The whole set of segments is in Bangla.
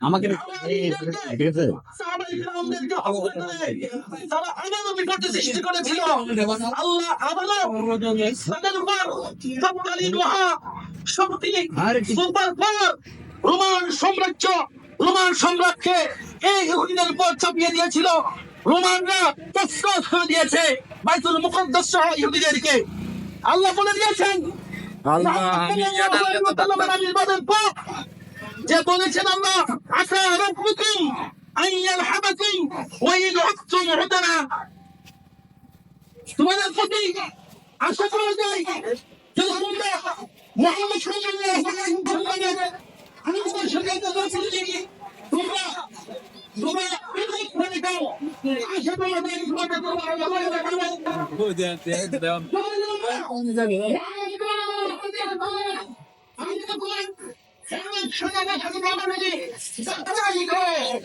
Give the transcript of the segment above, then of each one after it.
আমাকে রোমান সাম্রাজ্য, রোমান সম্রাটকে এই ইহুদিদের উপর চাপিয়ে দিয়েছিল। রোমানরা তসরত করে দিয়েছে। বাইতুল মুকদ্দাস সহ ইহুদিদেরকে। আল্লাহ বলে দিয়েছেন যে বলেছেন আল্লাহ আসা রব্বুকুম আন ইয়ারহামাকুম ওয়া ইন উদতুম উদনা তোমাদের প্রতি আশা করা যায় যে তোমরা মুহাম্মদ সাল্লাল্লাহু আলাইহি ওয়াসাল্লামের আনুগত্য সঙ্গে করতে তোমরা তোমরা বিপদ করে দাও আশা করা যায় তোমরা তোমরা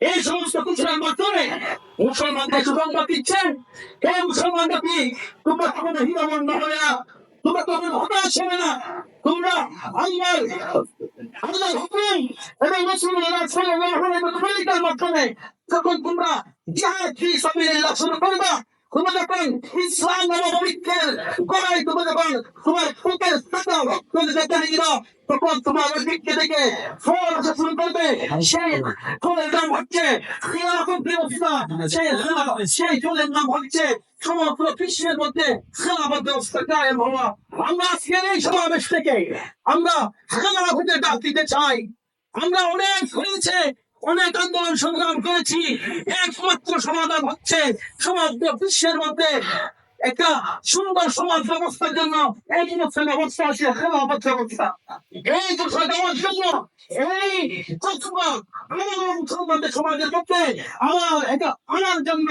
এই সমস্ত কিছুর করে মুসলমানদের সুসংবাদ দিচ্ছেন। হে মুসলমান কি তোমরা কখনো না হবে না, তোমরা কখনো হতাশ হবে না। তোমরা আল্লাহ আল্লাহ হুকুম এবং রাসূলুল্লাহ সাল্লাল্লাহু আলাইহি ওয়াসাল্লামের মাধ্যমে যখন তোমরা জিহাদ ফি সাবিলিল্লাহ শুরু করবা তোমরা যখন ইসলাম তোমরা যখন তোমার নিল তখন তোমার ফল শুরু করবে সেই ফলের নাম হচ্ছে সেই সেই ফলের নাম হচ্ছে সমগ্র বিশ্বের মধ্যে খেলাফত ব্যবস্থা কায়েম হওয়া। আমরা আজকের এই সমাবেশ থেকে আমরা খেলাফতের ডাক দিতে চাই। আমরা অনেক হয়েছে অনেক আন্দোলন সংগ্রাম করেছি। একমাত্র সমাধান হচ্ছে সমগ্র বিশ্বের মধ্যে একটা সুন্দর সমাজ ব্যবস্থার জন্য এই হচ্ছে ব্যবস্থা আছে খেলাফত ব্যবস্থা। এই দুটো দেওয়ার জন্য এই মুসলমানদের সমাজের মধ্যে আমার এটা আনার জন্য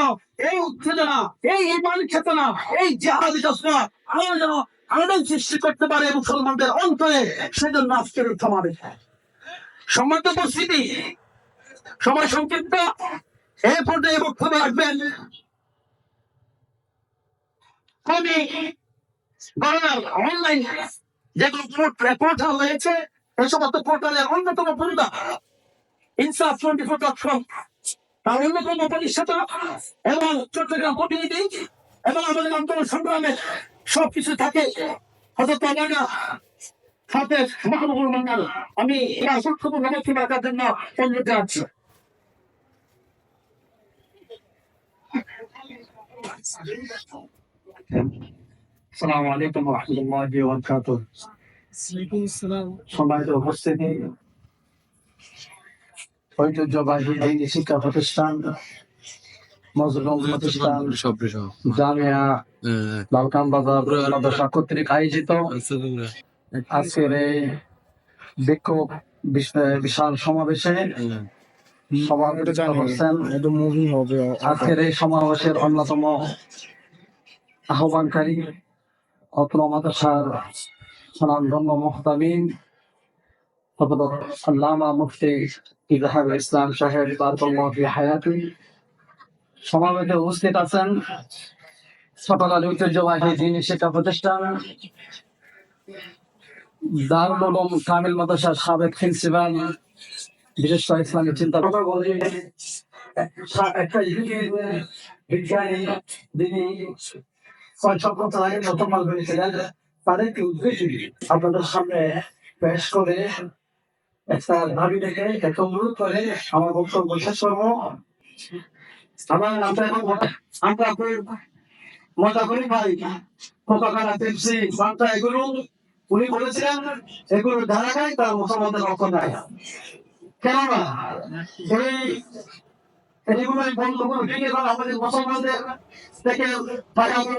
এই উত্তেজনা, এই ইমান চেতনা এই জাহাদি চেতনা আমার যেন আনন্দ সৃষ্টি করতে পারে মুসলমানদের অন্তরে, সেজন্য আজকের সমাবেশ। সম্মানিত উপস্থিতি সময় সংক্ষিপ্ত। এই পর্যায়ে বক্তব্য কবি বাংলার অনলাইন যেগুলো পোর্টাল রয়েছে। এই সমস্ত পোর্টালের অন্যতম পরিবার ইনসাফ টোয়েন্টি ফোর ডট কম তার অন্যতম এবং চট্টগ্রাম প্রতিনিধি এবং আমাদের সবকিছু থাকে। হয়তো তামানা হাতের মাহবুবুল মান্নাল আমি গুরুত্বপূর্ণ বক্তব্য রাখার জন্য অনুরোধ জানাচ্ছি। আসসালামু আলাইকুম রহমতুল্লাহি ওয়া বারাকাতুহু সম্মানিত উপস্থিতি ঐতিহ্যবাহী এই শিক্ষা প্রতিষ্ঠান মজলুম প্রতিষ্ঠান জামিয়া লালকান বাজার মাদ্রাসা কর্তৃক আয়োজিত। আজকের এই বিক্ষোভ বিশাল সমাবেশে সভাপতিত্ব করছেন আজকের এই সমাবেশের অন্যতম আহ্বানকারী অত্র মাদ্রাসার সনাতন মোহতামিন হযরত আল্লামা মুফতি ইজাহার ইসলাম সাহেব হায়াতি। সমাবেশে উপস্থিত আছেন ছোটকাল ঐতিহ্যবাহী দিনী শিক্ষা প্রতিষ্ঠান দারুল উলুম কামিল মাদ্রাসার সাবেক প্রিন্সিপাল বিশেষ চিন্তা কথা বলি একটা বিজ্ঞানী যিনি ছয় সপ্তাহ আগে প্রথমবার হয়েছিলেন তাদেরকে উদ্দেশ্যে আপনাদের সামনে পেশ করে একটা দাবি একটা অনুরোধ করে আমার বক্তব্য শেষ করব। আমার মজা ভাই। এগুলো উনি বলেছিলেন এগুলো ধারা খায় তার মুসলমানদের রক্ত দেয় কেননা ভেঙে আমাদের মুসলমানদের থেকে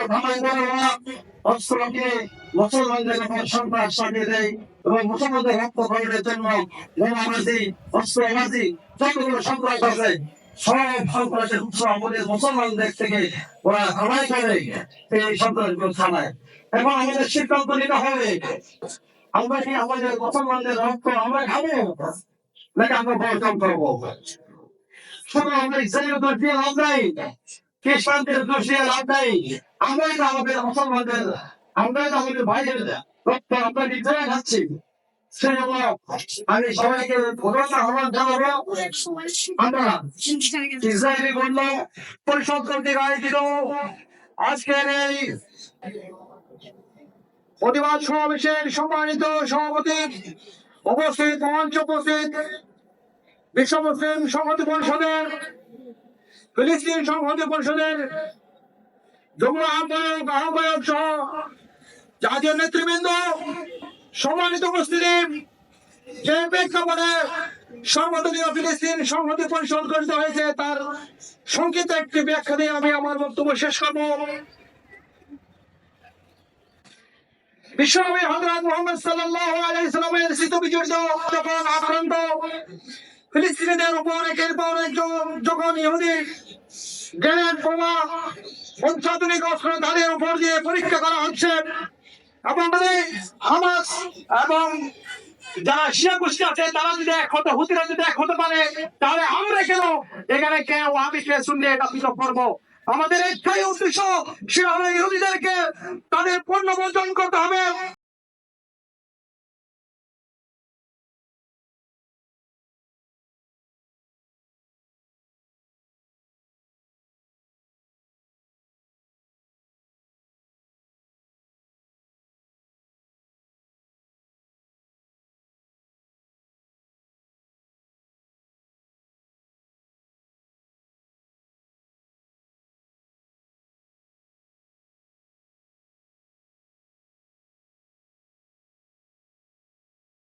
ভাঙাই করে ওরা মুসলমানদের উপর সন্ত্রাস চালিয়ে দেয় এবং মুসলমানদের রক্ত জন্য বোমাবাজি অস্ত্রবাজি যতগুলো সন্ত্রাস আছে সব সন্ত্রাসের উৎস আমাদের মুসলমানদের থেকে। ওরা করে এই সন্ত্রাসগুলো থানায় এখন আমাদের সিদ্ধান্ত নিতে হবে আমরা কি আমাদের মুসলমানদের রক্ত আমরা খাব? নাকি আমরা বর্জন করব শুধু আমরা ইসরায়েলের দোষ দিয়ে লাভ আমি সবাইকে আমরা ইসরায়েলি বলল পরিষদ কর্তৃক আয়োজিত আজকের এই প্রতিবাদ সমাবেশের সম্মানিত সভাপতি উপস্থিত মঞ্চ উপস্থিত বিশ্ব মুসলিম সংহতি পরিষদের, ফিলিস্তিন সংহতি পরিষদের, যুগ্ম আহ্বায়ক আহ্বায়ক সহ জাতীয় নেতৃবৃন্দ, সম্মানিত উপস্থিতি, যে প্রেক্ষাপটে সর্বদলীয় ফিলিস্তিন সংহতি পরিষদ গঠিত হয়েছে, তার সংক্ষিপ্ত একটি ব্যাখ্যা দিয়ে আমি আমার বক্তব্য শেষ করব। বিশ্বনবী হযরত মুহাম্মদ সাল্লাল্লাহু আলাইহি সাল্লামের শীত বিজড়িত যখন আক্রান্ত উপর একের পর এক যখন ইহুদি গ্রেনেড বোমা অত্যাধুনিক অস্ত্র উপর দিয়ে পরীক্ষা করা হচ্ছে, এবং হামাস এবং যারা শিয়া গোষ্ঠী আছে, তারা যদি এক হতে, হুতিরা যদি এক হতে পারে, তাহলে আমরা কেন এখানে কেউ আমি শুনলে এটা পৃথক করব আমাদের একটাই উদ্দেশ্য সে আমরা ইহুদিদেরকে তাদের পণ্য বর্জন করতে হবে।